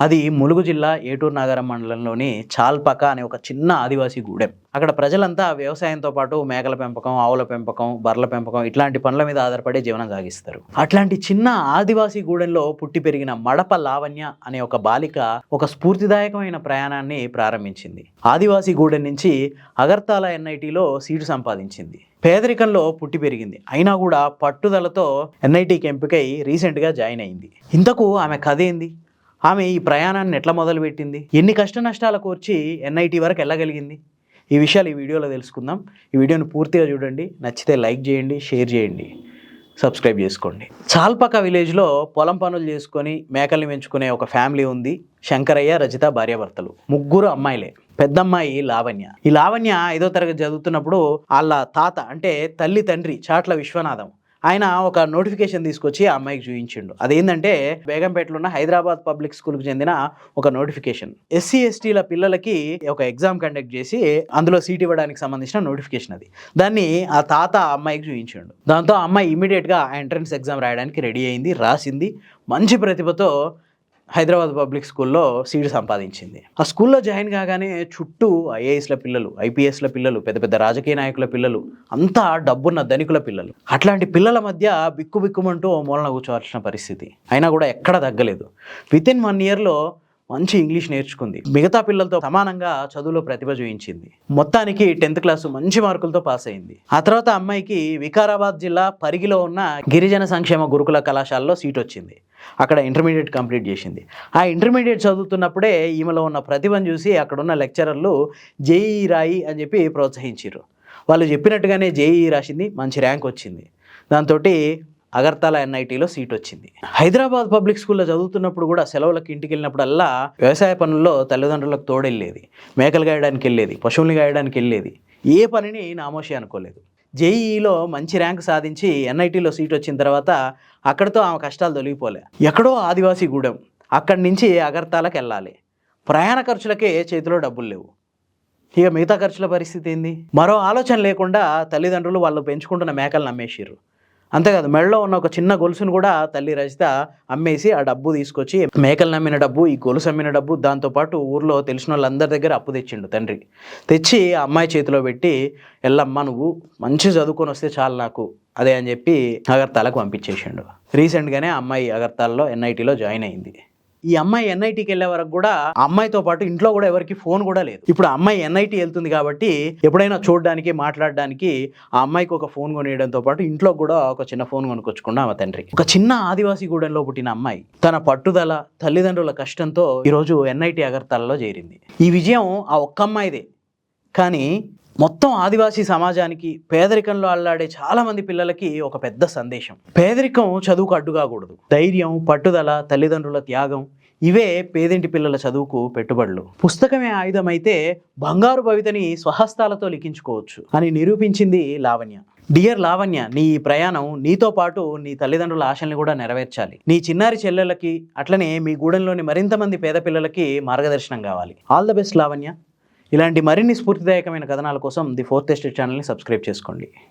అది ములుగు జిల్లా ఏటూరు నగరం మండలంలోని చాల్పక అనే ఒక చిన్న ఆదివాసీ గూడెం. అక్కడ ప్రజలంతా వ్యవసాయంతో పాటు మేకల పెంపకం ఆవుల పెంపకం బర్రెల పెంపకం ఇట్లాంటి పనుల మీద ఆధారపడి జీవనం సాగిస్తారు. అట్లాంటి చిన్న ఆదివాసీ గూడెంలో పుట్టి పెరిగిన మడప లావణ్య అనే ఒక బాలిక ఒక స్ఫూర్తిదాయకమైన ప్రయాణాన్ని ప్రారంభించింది. ఆదివాసీ గూడెం నుంచి అగర్తాల ఎన్ఐటిలో సీటు సంపాదించింది. పేదరికంలో పుట్టి పెరిగింది. అయినా కూడా పట్టుదలతో ఎన్ఐటికి ఎంపికై రీసెంట్గా జాయిన్ అయింది. ఇంతకు ఆమె కథ ఏంది? ఆమె ఈ ప్రయాణాన్ని ఎట్లా మొదలుపెట్టింది? ఎన్ని కష్ట నష్టాల కోర్చి ఎన్ఐటి వరకు వెళ్ళగలిగింది? ఈ విషయాలు ఈ వీడియోలో తెలుసుకుందాం. ఈ వీడియోని పూర్తిగా చూడండి. నచ్చితే లైక్ చేయండి షేర్ చేయండి సబ్స్క్రైబ్ చేసుకోండి. చాల్పక విలేజ్లో పొలం పనులు చేసుకొని మేకల్ని పెంచుకునే ఒక ఫ్యామిలీ ఉంది. శంకరయ్య రజిత భార్యాభర్తలు. ముగ్గురు అమ్మాయిలే. పెద్దమ్మాయి లావణ్య. ఈ లావణ్య ఐదో తరగతి చదువుతున్నప్పుడు వాళ్ళ తాత అంటే తల్లి తండ్రి చాట్ల విశ్వనాథం. ఆయన ఒక నోటిఫికేషన్ తీసుకొచ్చి ఆ అమ్మాయికి చూపించిండు అదేంటంటే బేగంపేటలో ఉన్న హైదరాబాద్ పబ్లిక్ స్కూల్కి చెందిన ఒక నోటిఫికేషన్. ఎస్సీ ఎస్టీల పిల్లలకి ఒక ఎగ్జామ్ కండక్ట్ చేసి అందులో సీట్ ఇవ్వడానికి సంబంధించిన నోటిఫికేషన్ అది. దాన్ని ఆ తాత అమ్మాయికి చూపించిండు దాంతో అమ్మాయి ఇమీడియట్గా ఎంట్రన్స్ ఎగ్జామ్ రాయడానికి రెడీ అయింది రాసింది. మంచి ప్రతిభతో హైదరాబాద్ పబ్లిక్ స్కూల్లో సీట్ సంపాదించింది. ఆ స్కూల్లో జాయిన్ కాగానే చుట్టూ ఐఏఎస్ల పిల్లలు ఐపీఎస్ల పిల్లలు పెద్ద పెద్ద రాజకీయ నాయకుల పిల్లలు అంతా డబ్బున్న ధనికుల పిల్లలు. అట్లాంటి పిల్లల మధ్య బిక్కు బిక్కుమంటూ ఓ మూలన కూర్చోవాల్సిన పరిస్థితి. అయినా కూడా ఎక్కడ తగ్గలేదు. విత్ ఇన్ వన్ ఇయర్లో మంచి ఇంగ్లీష్ నేర్చుకుంది. మిగతా పిల్లలతో సమానంగా చదువులో ప్రతిభ చూయించింది. మొత్తానికి టెన్త్ క్లాస్ మంచి మార్కులతో పాస్ అయింది. ఆ తర్వాత అమ్మాయికి వికారాబాద్ జిల్లా పరిగిలో ఉన్న గిరిజన సంక్షేమ గురుకుల కళాశాలలో సీట్ వచ్చింది. అక్కడ ఇంటర్మీడియట్ కంప్లీట్ చేసింది. ఆ ఇంటర్మీడియట్ చదువుతున్నప్పుడే ఈమెలో ఉన్న ప్రతిభను చూసి అక్కడున్న లెక్చరర్లు జేఈ రాయి అని చెప్పి ప్రోత్సహించారు వాళ్ళు చెప్పినట్టుగానే జేఈ రాసింది మంచి ర్యాంక్ వచ్చింది. దాంతో అగర్తల ఎన్ఐటీలో సీట్ వచ్చింది. హైదరాబాద్ పబ్లిక్ స్కూల్లో చదువుతున్నప్పుడు కూడా సెలవులకు ఇంటికి వెళ్ళినప్పుడల్లా వ్యవసాయ పనుల్లో తల్లిదండ్రులకు తోడెళ్ళేది. మేకలు గాయడానికి వెళ్ళేది పశువుల్ని గాయడానికి వెళ్ళేది. ఏ పనిని నామోషి అనుకోలేదు. జేఈఈలో మంచి ర్యాంక్ సాధించి ఎన్ఐటీలో సీట్ వచ్చిన తర్వాత అక్కడితో ఆమె కష్టాలు తొలగిపోలే. ఎక్కడో ఆదివాసీ గూడెం. అక్కడి నుంచి అగర్తాలకు వెళ్ళాలి. ప్రయాణ ఖర్చులకే చేతిలో డబ్బులు లేవు. ఇక మిగతా ఖర్చుల పరిస్థితి ఏంది? మరో ఆలోచన లేకుండా తల్లిదండ్రులు వాళ్ళు పెంచుకుంటున్న మేకలు అమ్మేసిర్రు అంతేకాదు మెడలో ఉన్న ఒక చిన్న గొలుసును కూడా తల్లి రచిత అమ్మేసి ఆ డబ్బు తీసుకొచ్చి మేకలు నమ్మిన డబ్బు ఈ గొలుసు అమ్మిన డబ్బు దాంతోపాటు ఊర్లో తెలిసిన వాళ్ళందరి దగ్గర అప్పు తెచ్చిండు తండ్రి. తెచ్చి ఆ అమ్మాయి చేతిలో పెట్టి ఎల్లమ్మ నువ్వు మంచి చదువుకొని వస్తే చాలు నాకు అదే అని చెప్పి అగర్తాలకు పంపించేసిండు. రీసెంట్గానే ఆ అమ్మాయి అగర్తాలలో ఎన్ఐటీలో జాయిన్ అయింది. ఈ అమ్మాయి ఎన్ఐటికి వెళ్ళే వరకు కూడా అమ్మాయితో పాటు ఇంట్లో కూడా ఎవరికి ఫోన్ కూడా లేదు. ఇప్పుడు అమ్మాయి ఎన్ఐటి వెళ్తుంది కాబట్టి ఎప్పుడైనా చూడడానికి మాట్లాడడానికి ఆ అమ్మాయికి ఒక ఫోన్ కొనియడంతో పాటు ఇంట్లో కూడా ఒక చిన్న ఫోన్ కొనుక్కొచ్చుకున్న ఆమె తండ్రి. ఒక చిన్న ఆదివాసీ గూడెంలో పుట్టిన అమ్మాయి తన పట్టుదల తల్లిదండ్రుల కష్టంతో ఈరోజు ఎన్ఐటి అగర్తలలో చేరింది. ఈ విజయం ఆ ఒక్క అమ్మాయిదే. కానీ మొత్తం ఆదివాసీ సమాజానికి పేదరికంలో అల్లాడే చాలా మంది పిల్లలకి ఒక పెద్ద సందేశం. పేదరికం చదువుకు అడ్డు కాకూడదు ధైర్యం పట్టుదల తల్లిదండ్రుల త్యాగం ఇవే పేదింటి పిల్లల చదువుకు పెట్టుబడులు. పుస్తకమే ఆయుధం అయితే బంగారు భవితని స్వహస్తాలతో లిఖించుకోవచ్చు అని నిరూపించింది లావణ్య. డియర్ లావణ్య నీ ఈ ప్రయాణం నీతో పాటు నీ తల్లిదండ్రుల ఆశల్ని కూడా నెరవేర్చాలి. నీ చిన్నారి చెల్లెలకి అట్లనే మీ గూడెంలోని మరింత మంది పేద పిల్లలకి మార్గదర్శనం కావాలి. All the best Lavanya. ఇలాంటి మరిన్ని స్ఫూర్తిదాయకమైన కథనాల కోసం ది ఫోర్త్ ఎస్టేట్ ఛానల్ని సబ్స్క్రైబ్ చేసుకోండి.